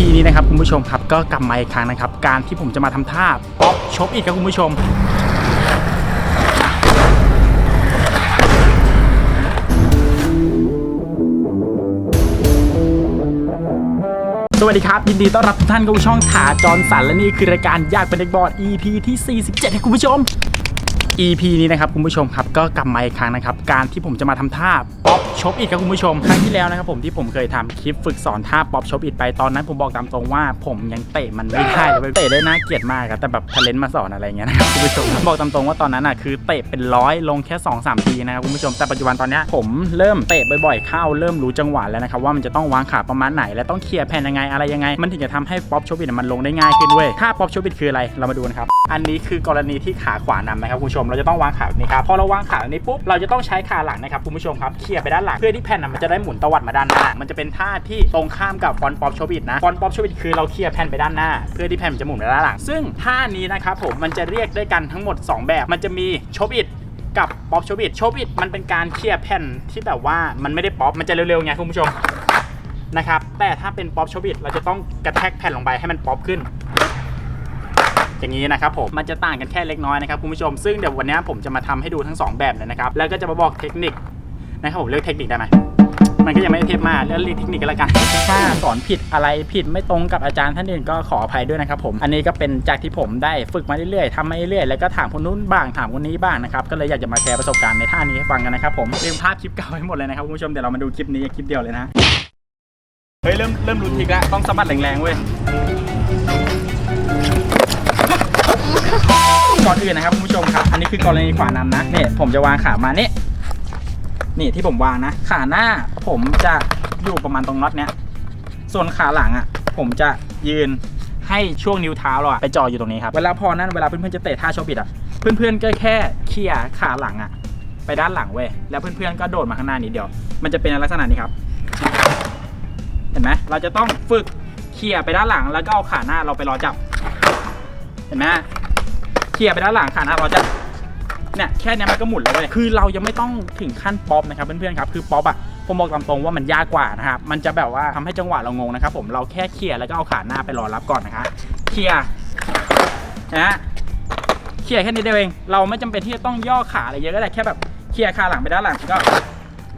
นี้นะครับคุณผู้ชมครับก็กลับมาอีกครั้งนะครับ การที่ผมจะมาทำท่าป๊อปชกอีกครับคุณผู้ชมสวัสดีครับ ยินดีต้อนรับทุกท่านเข้าช่องขาจรสันและนี่คือรายการอยากเป็นเด็กบอร์ด EP ที่ 47ให้คุณผู้ชม EP นี้นะครับคุณผู้ชมครับก็กลับมาอีกครั้งนะครับ การที่ผมจะมาทำท่าป๊อป ชอปอิดครับคุณผู้ชมครั้งที่แล้วนะครับผมที่ผมเคยทำคลิปฝึกสอนท่าป๊อปชอปอิดไปตอนนั้นผมบอกตามตรงว่าผมยังเตะมันไม่ได้เลยเตะได้น่าเกลียดมากอะแต่แบบทะเลนมาสอนอะไรเงี้ยนะครับคุณผู้ชมบอกตามตรงว่าตอนนั้นอะคือเตะเป็นร้อยลงแค่2อสทีนะครับคุณผู้ชมแต่ปัจจุบันตอนนี้ผมเริ่มเตะบ่อยๆเข้าเริ่มรู้จังหวะแล้วนะครับว่ามันจะต้องวางขาประมาณไหนและต้องเคลียร์แผ่นยังไงอะไรยังไง มันถึงจะทำให้ป๊อปชอปอิดมันลงได้ง่ายขึ้นเว้ยท่าป๊อปชอปอิดคืออะไรเรามาดูนะครับอันนี้คือกรณีที่ขาขวานำนะครับคุณผู้ชมเราจะต้องวางขาแบบนี้ครับพอเราวางขาแบบนี้ปุ๊บเราจะต้องใช้ขาหลังนะครับคุณผู้ชมครับเคลียร์ไปด้านหลังเพื่อที่แผ่นน่ะมันจะได้หมุนตวัดมาด้านหน้า มันจะเป็นท่าที่ตรงข้ามกับฟอนป๊อปชบิดนะฟอนป๊อปชบิดคือเราเคลียร์แผ่นไปด้านหน้า เพื่อที่แผ่นมันจะหมุนไปด้านหลัง ซึ่งท่านี้นะครับผมมันจะเรียกได้กันทั้งหมด 2 แบบ มันจะมีชบิดกับป๊อปชบิดชบิดมันเป็นการเคลียร์แผ่นที่แบบว่ามันไม่ได้ป๊อปมันจะเร็วๆไงคุณผู้ชมนะครับแต่ถ้าเป็นป๊อปชบิดเราจะต้องกระแทกแผ่นลงไปให้มันป๊อปขึ้นอย่างนี้นะครับผมมันจะต่างกันแค่เล็กน้อยนะครับคุณผู้ชมซึ่งเดี๋ยววันนี้ผมจะมาทำให้ดูทั้ง 2 แบบเลยนะครับแล้วก็จะมาบอกเทคนิค นะครับผมเรียกเทคนิคได้ไหมมันก็ยังไม่ได้เทปมากแล้วเรียกเทคนิคกันละกัน ถ้าสอนผิดอะไรผิดไม่ตรงกับอาจารย์ท่านอื่นก็ขออภัยด้วยนะครับผมอันนี้ก็เป็นจากที่ผมได้ฝึกมาเรื่อยๆทำมาเรื่อยๆแล้วก็ถามคนนู้นบ้างถามคนนี้บ้างนะครับก็เลยอยากจะมาแชร์ประสบการณ์ในท่านี้ให้ฟังกันนะครับผมลืมภาพคลิปเก่าไว้หมดเลยนะครับคุณผู้ชมเดี๋ยวเรามาดูคลิปนี้คลิปเดียวเลยนะเฮ้ยเริ่มเริ่มรู้ทริกแล้วต้องสะบัดแรงๆเว้ยก่อนอื่นนะครับคุณผู้ชมครับ อันนี้คือกรณีขวานำนะเนี่ยผมจะวางขามานี่ นี่ที่ผมวางนะ ขาหน้าผมจะอยู่ประมาณตรงน็อตเนี้ย ส่วนขาหลังอะ ผมจะยืนให้ช่วงนิ้วเท้าเราอะไปจ่ออยู่ตรงนี้ครับ เวลาพอนั้นเวลาเพื่อนๆจะเตะท่าโชว์บิดอะ เพื่อนๆก็แค่เขี่ยขาหลังอะ ไปด้านหลังเว้ย แล้วเพื่อนๆก็โดดมาข้างหน้านิดเดียว มันจะเป็นลักษณะนี้ครับ เห็นไหมเราจะต้องฝึกเขี่ยไปด้านหลังแล้วก็เอาขาหน้าเราไปรอจับ เห็นไหมเคลียร์ไปด้านหลังค่ะนะเราจะ เนี่ยแค่นี้มันก็หมุนแล้วเลยคือเรายังไม่ต้องถึงขั้นป๊อปนะครับเพื่อนๆครับคือป๊อปอะผมบอกตามตรงว่ามันยากกว่านะครับมันจะแบบว่าทำให้จังหวะเรางงนะครับผมเราแค่เคลียร์แล้วก็เอาขาหน้าไปรอรับก่อนนะคะเคลียร์นะเคลียร์แค่นี้เดียวเอง เราไม่จำเป็นที่จะต้องย่อขาอะไรเยอะก็ได้แค่แบบเคลียร์ขาหลังไปด้านหลังก็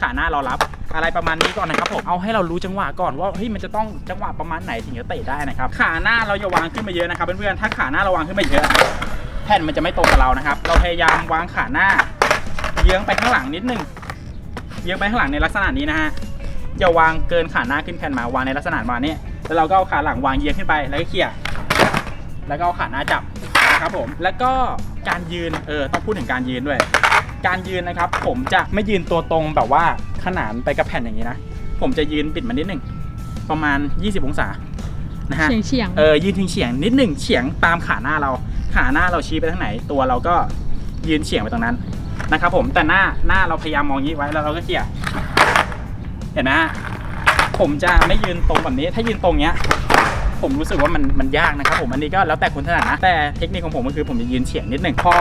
ขาหน้ารอรับอะไรประมาณนี้ก่อนนะครับผม เอาให้เรารู้จังหวะก่อนว่าเฮ้ยมันจะต้องจังหวะประมาณไหนถึงจะเตะได้นะครับ ขาหน้าเราอย่าวางขึ้นมาเยอะนะครับเพื่อนๆ ถ้าขาหน้าเราวางขึ้นมาเยอะ แผ่นมันจะไม่ตรงกับเรานะครับ เราพยายามวางขาหน้า เยื้องไปข้างหลังนิดนึงเยื้องไปข้างหลังในลักษณะนี้นะฮะอย่าวางเกินขาหน้าขึ้นแผ่นมาวางในลักษณะประมาณนี้แล้วเราก็เอาขาหลังวางเยื้องขึ้นไปแล้วก็เขี่ยแล้วก็เอาขาหน้าจับนะครับผม แล้วก็การยืนเออต้องพูดถึงการยืนด้วย การยืนนะครับ ผมจะไม่ยืนตัวตรงแบบว่าขนานไปกับแผ่นอย่างนี้นะผมจะยืนปิดมานิดหนึ่งประมาณ 20 องศานะฮะเฉียงเฉียงเออยืนเฉียงๆนิดหนึ่งเฉียงตามขาหน้าเรา ขาหน้าเราชี้ไปทางไหน ตัวเราก็ยืนเฉียงไปตรงนั้นนะครับ ผมแต่หน้าหน้าเราพยายามมองนี้ไว้แล้วเราก็เขี่ยเห็นไหมฮะผมจะไม่ยืนตรงแบบนี้ ถ้ายืนตรงเนี้ย ผมรู้สึกว่ามันมันยากนะครับ ผมอันนี้ก็แล้วแต่คนถนัดนะแต่เทคนิคของผมก็คือผมจะยืนเฉียงนิดหนึ่งพอ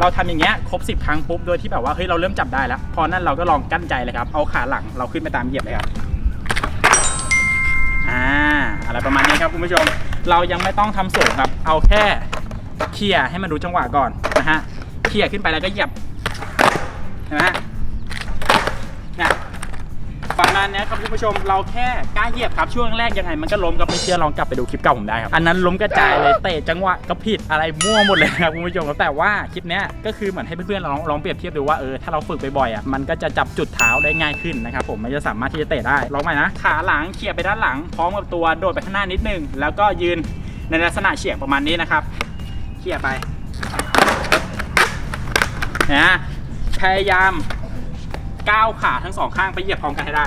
เราทำอย่างเงี้ยครบ 10 ครั้งปุ๊บโดยที่แบบว่าเฮ้ยเราเริ่มจับได้แล้ว พอนั่นเราก็ลองกั้นใจเลยครับ เอาขาหลังเราขึ้นไปตามเหยียบเลยครับอ่าอะไรประมาณนี้ครับคุณผู้ชม เรายังไม่ต้องทำสูงครับ เอาแค่ เคลียร์ให้มันรู้จังหวะก่อนนะฮะเคลียร์ขึ้นไปแล้วก็เหยียบเห็นไหมฮะเนี่ยประมาณเนี้ยครับคุณผู้ชมเราแค่กล้าเหยียบครับช่วงแรกยังไงมันก็ล้มครับไม่เชื่อลองกลับไปดูคลิปเก่าผมได้ครับอันนั้นล้มกระจายเลยเตะจังหวะก็ผิดอะไรมั่วหมดเลยครับคุณผู้ชมแต่ว่าคลิปนี้ก็คือเหมือนให้เพื่อนๆลองลองเปรียบเทียบดูว่าเออถ้าเราฝึกบ่อยๆอะมันก็จะจับจุดเท้าได้ง่ายขึ้นนะครับผมมันจะสามารถที่จะเตะได้ลองใหม่นะขาหลังเขี่ยไปด้านหลังพร้อมกับตัวโดดไปข้างหน้านิดนึงแล้วก็ยืนในลักษณะเฉียงประมาณนี้นะครับ เขี่ยไปนะพยายามก้าวขาทั้งสองข้างไปเหยียบพร้อมกันให้ได้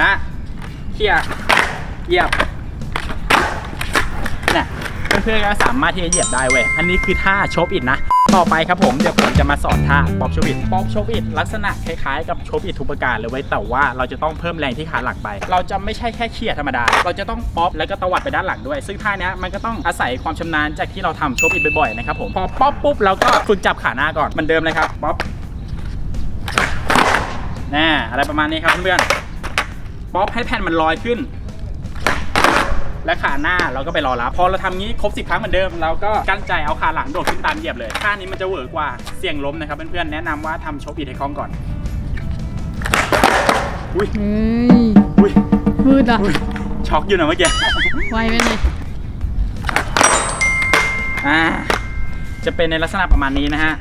นะเขี่ยเหยียบเนี่ยเพื่อนๆก็สามารถที่จะเหยียบได้เว้ยอันนี้คือท่าโชบอิดนะ ต่อไปครับผมเดี๋ยวผมจะมาสอนท่าป๊อปโชบอิดป๊อปโชบอิดลักษณะคล้ายๆกับโชบอิดทุกประการเลยเว้แต่ว่าเราจะต้องเพิ่มแรงที่ขาหลังไป เราจะไม่ใช่แค่เขี่ยธรรมดา เราจะต้องป๊อปแล้วก็ตวัดไปด้านหลังด้วย ซึ่งท่าเนี้ยมันก็ต้องอาศัยความชำนาญจากที่เราทำโชบอิดบ่อยๆนะครับผมพอป๊อปปุ๊บเราก็ฝึกจับขาหน้าก่อนเหมันเดิมเลยครับป๊อปแน่อะไรประมาณนี้ครับเพื่อนๆป๊อปให้แผ่นมันลอยขึ้น และขาหน้าเราก็ไปรอรับพอเราทำงี้ครบ10ครั้งเหมือนเดิมเราก็กั้นใจเอาขาหลังโดดขึ้นตามเหยียบเลยท่านี้มันจะเวิร์กกว่าเสี่ยงล้มนะครับเพื่อนๆแนะนำว่าทำโชว์อีทให้คล่องก่อนอุ้ยเฮ้ยอุ้ยมืดอะอุ้ยช็อกอยู่นะเมื่อกี้ไวไปหน่อยอ่าจะเป็นในลักษณะประมาณนี้นะฮะ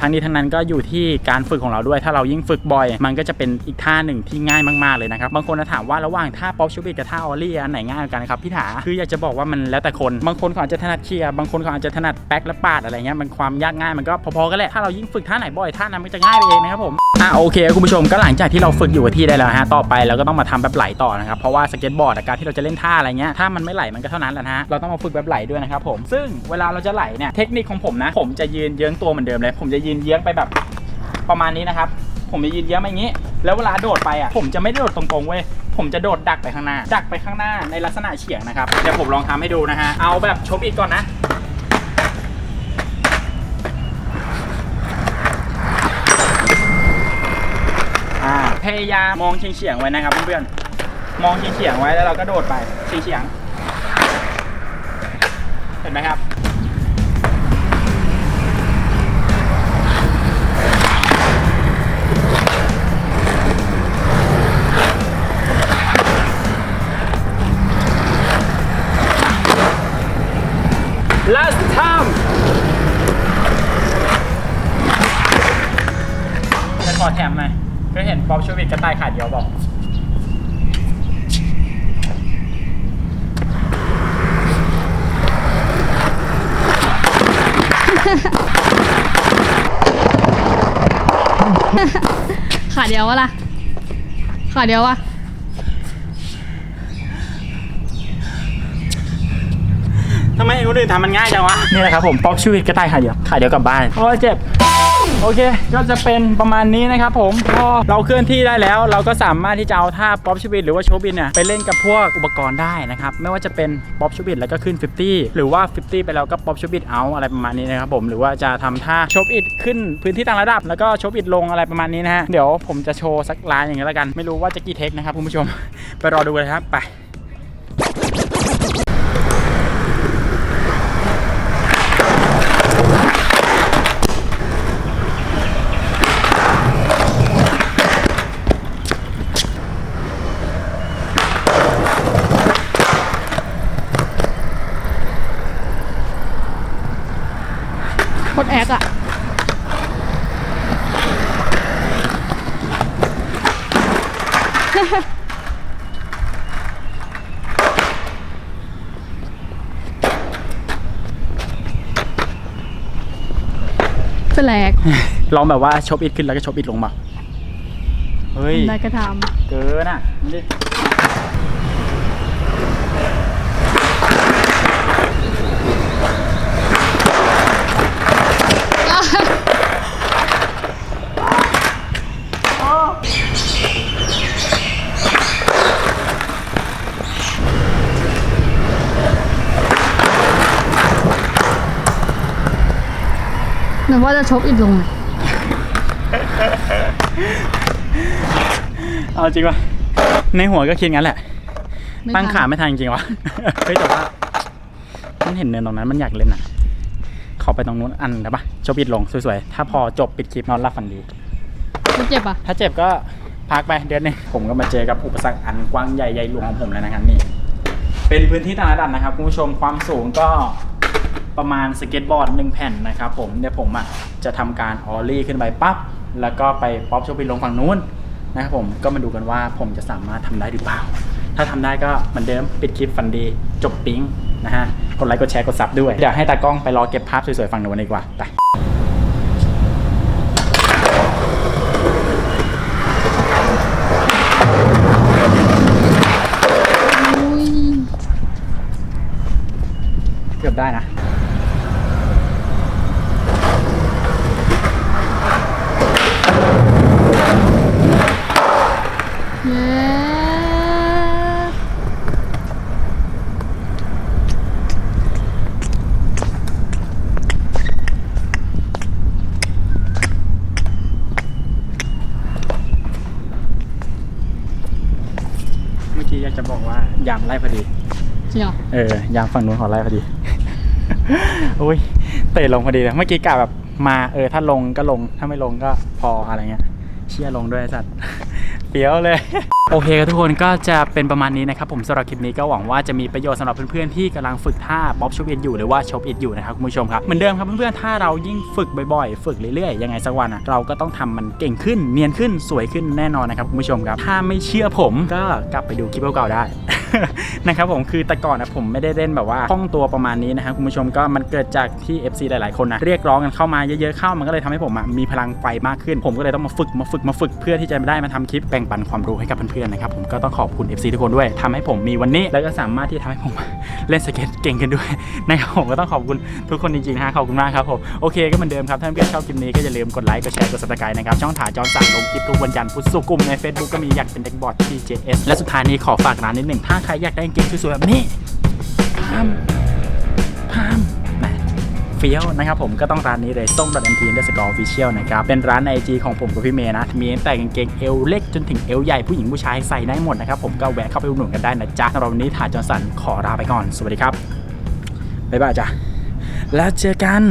ทั้งนี้ทั้งนั้นก็อยู่ที่การฝึกของเราด้วย ถ้าเรายิ่งฝึกบ่อย มันก็จะเป็นอีกท่าหนึ่งที่ง่ายมากๆเลยนะครับ บางคนจะถามว่าระหว่างท่าป๊อปชูบิดกับท่าออลลี่อันไหนง่ายกว่ากันครับพี่ถาคืออยากจะบอกว่ามันแล้วแต่คน บางคนเขาอาจจะถนัดเคลียร์บางคนเขาอาจจะถนัดแบ็คและปาดอะไรเงี้ยมันความยากง่ายมันก็พอๆกันแหละถ้าเรายิ่งฝึกท่าไหนบ่อยท่านั้นมันจะง่ายไปเองนะครับผมอะโอเคคุณผู้ชมก็หลังจากที่เราฝึกอยู่กับที่ได้แล้วฮะต่อไปเราก็ต้องมาทำแบบไหลต่อนะครับเพราะว่าสเก็ตบอร์ดการที่เราจะเล่นท่าอะไรเงี้ยถ้ามันไม่ไหลมันก็เท่านั้นแหละฮะเราต้องมาฝึกแบบไหลด้วยนะครับผมซึ่งเวลาเราจะไหลเนี่ยเทคนิคของผมนะผมจะยืนเยื้องตัวเหมือนเดิมเลยผมจะยืนเยื้องไปแบบประมาณนี้นะครับ ผมจะยืนเยื้องไปอย่างนี้ แล้วเวลาโดดไปอะ ผมจะไม่ได้โดดตรงๆเว้ยผมจะโดดดักไปข้างหน้า ดักไปข้างหน้าในลักษณะเฉียงนะครับเดี๋ยวผมลองทำให้ดูนะฮะเอาแบบชบอีกก่อนนะอ่าพยายามมองเฉียงๆไว้นะครับเพื่อนๆมองเฉียงๆไว้แล้วเราก็โดดไปเฉียงๆเห็นไหมครับ last time จะขอแถมหน่อยเคยเห็นป๊อปชูวิทกระต่ายขาเดียวบอก ขาเดียววะล่ะ ขาเดียววะ ทำไมคนอื่นทำมันง่ายจังวะ นี่แหละครับผมป๊อปชูวิทกระต่ายขาเดียวขาเดียวกลับบ้านโอ้ยเจ็บ โอเค ก็จะเป็นประมาณนี้นะครับผมพอเราเคลื่อนที่ได้แล้ว เราก็สามารถที่จะเอาท่าป๊อปชูบิดหรือว่าโชว์บินเนี่ยไปเล่นกับพวกอุปกรณ์ได้นะครับ ไม่ว่าจะเป็นป๊อปชูบิดแล้วก็ขึ้น 50 หรือว่า 50 ไปแล้วก็ป๊อปชูบิดเอาอะไรประมาณนี้นะครับผมหรือว่าจะทำท่าโชว์บิดขึ้นพื้นที่ต่างระดับ แล้วก็โชว์บิดลงอะไรประมาณนี้นะฮะเดี๋ยวผมจะโชว์สักลายอย่างนี้แล้วกัน ไม่รู้ว่าจะกี่เทคนะครับคุณผู้ชม ไปรอดูเลยครับไป โคตรแอคอะเป็น แหลกลองแบบว่าโชว์บิดขึ้นแล้วก็โชว์บิดลงมา เฮ้ยได้ก็ทเกินอะมันดิำเหมือนว่าจะชกอีกลงอะเอาจริงป่ะในหัวก็คิดงั้นแหละ ไม่ตั้งทันขาไม่ทันจริงๆวะ เฮ้ยแต่ว่ามันเห็นเนินตรงนั้นมันอยากเล่นอะ ขอไปตรงนู้นอันได้ปะโชว์ปิดลงสวยๆ ถ้าพอจบปิดคลิปนอนรับฝันดีมันเจ็บอะ ถ้าเจ็บก็พักไปเดือนหนึงผมก็มาเจอกับอุปสรรคอันกว้างใหญ่ใหญ่หลวงของผมแล้วนะครับนี่ เป็นพื้นที่ต่างระดับนะครับคุณผู้ชมความสูงก็ ประมาณสเก็ตบอร์ดหนึ่งแผ่นนะครับผมเดี๋ยวผมอะจะทำการออลลี่ขึ้นไปปั๊บแล้วก็ไปป๊อปชว์ปิดลงฝั่งนู้นนะครับผมก็มาดูกันว่าผมจะสามารถทำได้หรือเปล่า ถ้าทำได้ก็เหมือนเดิมปิดคลิปฟันดีจบปิ๊งนะฮะกดไลค์กดแชร์กดซับด้วยเดี๋ยวให้ตากล้องไปรอเก็บภาพสวยๆฝั่งนู้นดีกว่าไปเกือบได้นะ เย้ากจะบอกว่ายาม ไล่พอดี จริงเหรอเออยามฝั่งนู้นขอไล่พอดี โอ้ยเตะลงพอดีเลย เมื่อกี้กะแบบมาเออถ้าลงก็ลงถ้าไม่ลงก็พออะไรเงี้ย เชี่ยลงด้วยไอ้สัตว์ เปียวเลย โอเคครับทุกคนก็จะเป็นประมาณนี้นะครับผมสำหรับคลิปนี้ก็หวังว่าจะมีประโยชน์สำหรับเพื่อนๆที่กำลังฝึกท่าบ๊อบชอปอินอยู่หรือว่าชอปอินอยู่นะครับคุณผู้ชมครับเหมือนเดิมครับเพื่อนๆถ้าเรายิ่งฝึกบ่อยๆ ฝึกเรื่อยๆยังไงสักวันอะเราก็ต้องทำมันเก่งขึ้นเนียนขึ้นสวยขึ้นแน่นอนนะครับคุณผู้ชมครับถ้าไม่เชื่อผมก็กลับไปดูคลิปเก่าๆได้นะครับผมคือแต่ก่อนนะผมไม่ได้เล่นแบบว่าคล่องตัวประมาณนี้นะครับคุณผู้ชมก็มันเกิดจากที่ FC หลายๆคนนะเรียกร้องกันเข้ามาเยอะๆเข้ามันก็เลยทำให้ผมมีพลังไฟมากขึ้น ผมก็เลยต้องมาฝึกมาฝึกมาฝึกเพื่อที่จะได้มาทำคลิปแบ่งปันความรู้ให้กับเพื่อนๆนะครับผมก็ต้องขอบคุณ FC ทุกคนด้วยทำให้ผมมีวันนี้ แล้วก็สามารถที่ทำให้ผมเล่นสเก็ตเก่งขึ้นด้วยนะครับผมก็ต้องขอบคุณทุกคนจริงๆนะขอบคุณมากครับผมโอเคก็เหมือนเดิมครับถ้าเพื่อนชอบคลิปนี้ก็อย่าลืมกดไลค์กดแชร์กด subscribe นะครับช่องถ่ายจอนสั่งลงคลิปทุกวันจันทร์พุธศุกร์กลุ่มใน Facebook ก็มีอยากเป็นเด็กบอร์ด TJS และสุดท้ายนี้ขอฝากร้านนิดหนึ่งถ้าใครอยากได้กางเกงสวยๆแบบนี้พามพาม เฟี้ยวนะครับผมก็ต้องร้านนี้เลยส้ม .mt underscore official นะครับเป็นร้านในไอจีของผมกับพี่เมย์นะ มีตั้งแต่กางเกงเอวเล็กจนถึงเอวใหญ่ผู้หญิงผู้ชายใส่ได้หมดนะครับผมก็แวะเข้าไปอุดหนุนกันได้นะจ๊ะสำหรับวันนี้ถ่าจอนสันขอลาไปก่อน สวัสดีครับบ๊ายบายจ้ะแล้วเจอกัน